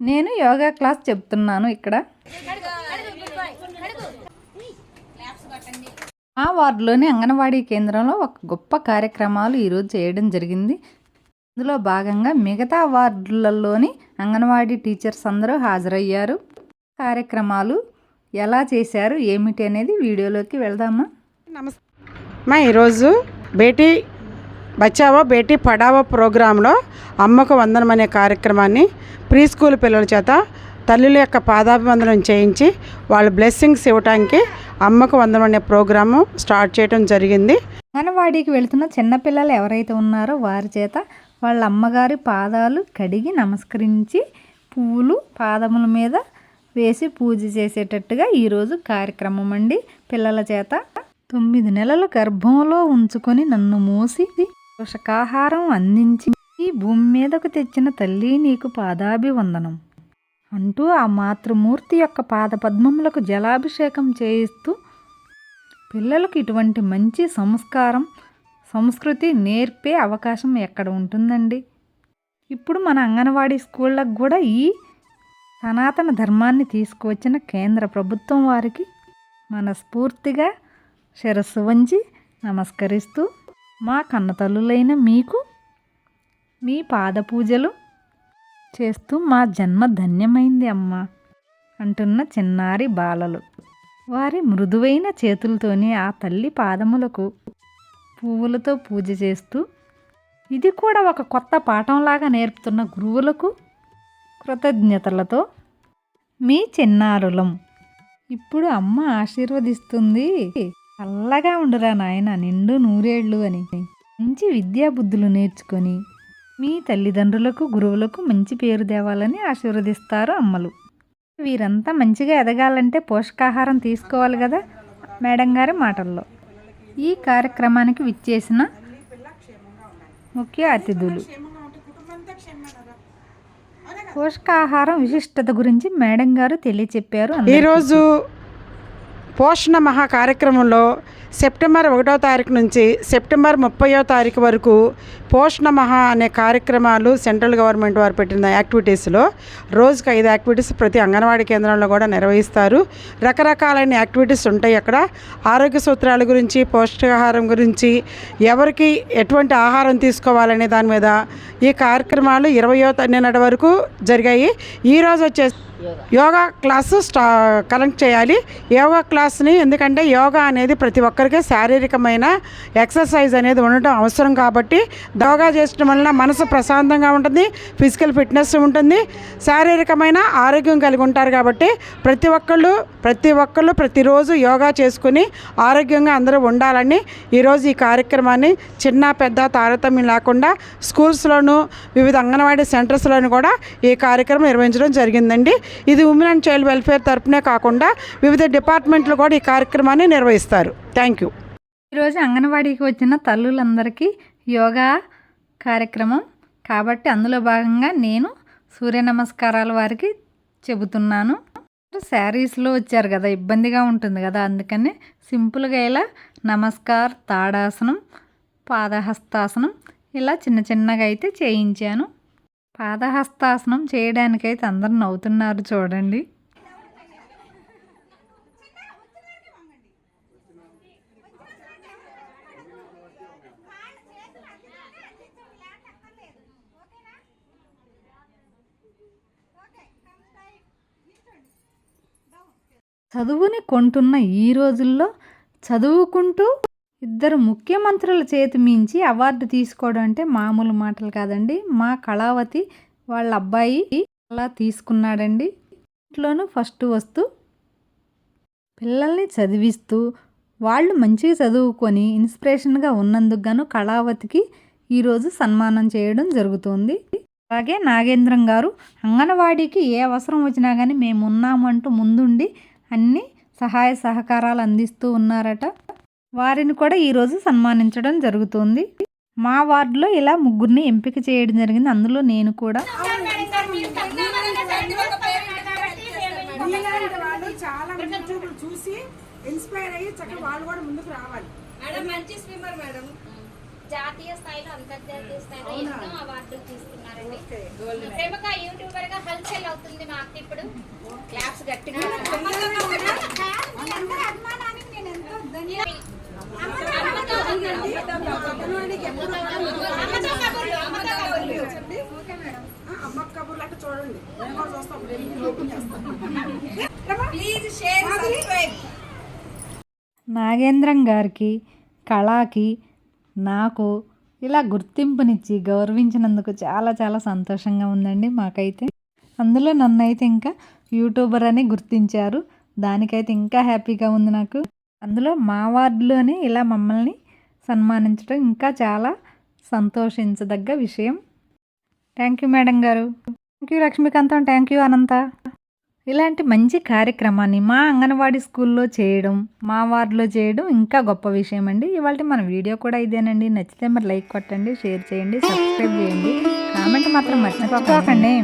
నేను యోగా క్లాస్ చెప్తున్నాను ఇక్కడ. మా వార్డులోని అంగన్వాడీ కేంద్రంలో ఒక గొప్ప కార్యక్రమాలు ఈరోజు చేయడం జరిగింది. ఇందులో భాగంగా మిగతా వార్డులలోని అంగన్వాడీ టీచర్స్ అందరూ హాజరయ్యారు. కార్యక్రమాలు ఎలా చేశారు ఏమిటి అనేది వీడియోలోకి వెళ్దామా? నమస్తే. మా ఈరోజు బేటీ బచావో బేటీ పడావో ప్రోగ్రాంలో అమ్మకు వందనం అనే కార్యక్రమాన్ని ప్రీ స్కూల్ పిల్లల చేత తల్లుల యొక్క పాదాభివందనం చేయించి వాళ్ళ బ్లెస్సింగ్స్ ఇవ్వటానికి అమ్మకు వందనం అనే ప్రోగ్రాము స్టార్ట్ చేయడం జరిగింది. అంగన్వాడీకి వెళుతున్న చిన్నపిల్లలు ఎవరైతే ఉన్నారో వారి చేత వాళ్ళ అమ్మగారి పాదాలు కడిగి నమస్కరించి పువ్వులు పాదముల మీద వేసి పూజ చేసేటట్టుగా ఈరోజు కార్యక్రమం అండి. పిల్లల చేత తొమ్మిది నెలలు గర్భంలో ఉంచుకొని నన్ను మోసి పోషకాహారం అందించి ఈ భూమి మీదకు తెచ్చిన తల్లి నీకు పాదాభివందనం అంటూ ఆ మాతృమూర్తి యొక్క పాదపద్మములకు జలాభిషేకం చేయిస్తూ పిల్లలకు ఇటువంటి మంచి సంస్కారం సంస్కృతి నేర్పే అవకాశం ఎక్కడ ఉంటుందండి? ఇప్పుడు మన అంగన్వాడీ స్కూళ్ళకు కూడా ఈ సనాతన ధర్మాన్ని తీసుకువచ్చిన కేంద్ర ప్రభుత్వం వారికి మనస్ఫూర్తిగా శిరస్సు వంచి నమస్కరిస్తూ మా కన్నతల్లులైన మీకు మీ పాద పూజలు చేస్తూ మా జన్మ ధన్యమైంది అమ్మ అంటున్న చిన్నారి బాలలు. వారి మృదువైన చేతులతోనే ఆ తల్లి పాదములకు పువ్వులతో పూజ చేస్తూ ఇది కూడా ఒక కొత్త పాఠంలాగా నేర్పుతున్న గురువులకు కృతజ్ఞతలతో మీ చిన్నారులం. ఇప్పుడు అమ్మ ఆశీర్వదిస్తుంది. చల్లగా ఉండురా నాయన నిండు నూరేళ్ళు అని. మంచి విద్యా బుద్ధులు నేర్చుకొని మీ తల్లిదండ్రులకు గురువులకు మంచి పేరు తేవాలని ఆశీర్వదిస్తారు అమ్మలు. వీరంతా మంచిగా ఎదగాలంటే పోషకాహారం తీసుకోవాలి కదా మేడం గారి మాటల్లో. ఈ కార్యక్రమానికి విచ్చేసిన ముఖ్య అతిథులు. పోషకాహారం విశిష్టత గురించి మేడం గారు తెలియచెప్పారు. ఈరోజు పోషణ మహా కార్యక్రమంలో సెప్టెంబర్ ఒకటో తారీఖు నుంచి సెప్టెంబర్ ముప్పయో తారీఖు వరకు పోషణ మహా అనే కార్యక్రమాలు సెంట్రల్ గవర్నమెంట్ వారు పెట్టిన యాక్టివిటీస్లో రోజుకు ఐదు యాక్టివిటీస్ ప్రతి అంగన్వాడీ కేంద్రంలో కూడా నిర్వహిస్తారు. రకరకాలైన యాక్టివిటీస్ ఉంటాయి అక్కడ. ఆరోగ్య సూత్రాల గురించి పౌష్టికాహారం గురించి ఎవరికి ఎటువంటి ఆహారం తీసుకోవాలనే దాని మీద ఈ కార్యక్రమాలు ఇరవయో నిన్నటి వరకు జరిగాయి. ఈరోజు వచ్చేసి యోగా క్లాసు స్టా కనెక్ట్ చేయాలి. యోగా క్లాస్ని ఎందుకంటే యోగా అనేది ప్రతి ఒక్కరికి శారీరకమైన ఎక్సర్సైజ్ అనేది ఉండటం అవసరం కాబట్టి యోగా చేయడం వలన మనసు ప్రశాంతంగా ఉంటుంది ఫిజికల్ ఫిట్నెస్ ఉంటుంది శారీరకమైన ఆరోగ్యం కలిగి ఉంటారు కాబట్టి ప్రతి ఒక్కళ్ళు ప్రతి ఒక్కళ్ళు ప్రతిరోజు యోగా చేసుకుని ఆరోగ్యంగా అందరూ ఉండాలని ఈరోజు ఈ కార్యక్రమాన్ని చిన్న పెద్ద తారతమ్యం లేకుండా స్కూల్స్లోను వివిధ అంగన్వాడీ సెంటర్స్లోను కూడా ఈ కార్యక్రమం నిర్వహించడం జరిగిందండి. ఇది ఉమెన్ అండ్ చైల్డ్ వెల్ఫేర్ తరపునే కాకుండా వివిధ డిపార్ట్మెంట్లు కూడా ఈ కార్యక్రమాన్ని నిర్వహిస్తారు. థ్యాంక్ యూ ఈరోజు అంగన్వాడీకి వచ్చిన తల్లులందరికీ యోగా కార్యక్రమం. కాబట్టి అందులో భాగంగా నేను సూర్య నమస్కారాల వారికి చెబుతున్నాను. శారీస్లో వచ్చారు కదా ఇబ్బందిగా ఉంటుంది కదా అందుకని సింపుల్గా ఇలా నమస్కార్ తాడాసనం పాదహస్తాసనం ఇలా చిన్న చిన్నగా అయితే చేయించాను. పాదహస్తాసనం చేయడానికైతే అందరూ నవ్వుతున్నారు చూడండి. చదువుని కొంటున్న ఈ రోజుల్లో చదువుకుంటూ ఇద్దరు ముఖ్యమంత్రుల చేతి మించి అవార్డు తీసుకోవడం అంటే మామూలు మాటలు కాదండి. మా కళావతి వాళ్ళ అబ్బాయి అలా తీసుకున్నాడండి. ఇంట్లోనూ ఫస్ట్ వస్తూ పిల్లల్ని చదివిస్తూ వాళ్ళు మంచిగా చదువుకొని ఇన్స్పిరేషన్గా ఉన్నందుకు గాను కళావతికి ఈరోజు సన్మానం చేయడం జరుగుతుంది. అలాగే నాగేంద్రం గారు అంగన్వాడీకి ఏ అవసరం వచ్చినా కానీ మేము ఉన్నామంటూ ముందుండి అన్ని సహాయ సహకారాలు అందిస్తూ ఉన్నారట. వారిని కూడా ఈరోజు సన్మానించడం జరుగుతుంది. మా వార్డులో ఇలా ముగ్గురిని ఎంపిక చేయడం జరిగింది. అందులో నేను కూడా మీలాంటి వాళ్ళు చాలా యూట్యూబ్ చూసి ఇన్స్పైర్ అయ్యి చక్కగా వాళ్ళు కూడా ముందుకు రావాలి. మేడం మంచి స్విమ్మర్ మేడం. జాతీయ స్థాయిలో అంతర్జాతీయ స్థాయిలో ఎన్నో అవార్డులు తీసుకున్నారండి ప్రముఖ యూట్యూబర్గా హల్చల్ అవుతుంది మా అక్క ఇప్పుడు క్లాప్స్ గట్టిగా. నాగేంద్రం గారికి కళాకి నాకు ఇలా గుర్తింపునిచ్చి గౌరవించినందుకు చాలా చాలా సంతోషంగా ఉందండి మాకైతే. అందులో నన్నైతే ఇంకా యూట్యూబర్ అని గుర్తించారు. దానికైతే ఇంకా హ్యాపీగా ఉంది నాకు. అందులో మా వార్డులోనే ఇలా మమ్మల్ని సన్మానించడం ఇంకా చాలా సంతోషించదగ్గ విషయం. థ్యాంక్ యూ మేడం గారు. Thank you Lakshmikantham thank you Anantha ఇలాంటి మంచి కార్యక్రమాన్ని మా అంగన్వాడీ స్కూల్లో చేయడం మా వార్డులో చేయడం ఇంకా గొప్ప విషయం అండి ఇవాళ మన వీడియో కూడా ఇదేనండి. నచ్చితే మరి లైక్ కొట్టండి షేర్ చేయండి సబ్స్క్రైబ్ చేయండి. కామెంట్ మాత్రం మర్చిపోకండి.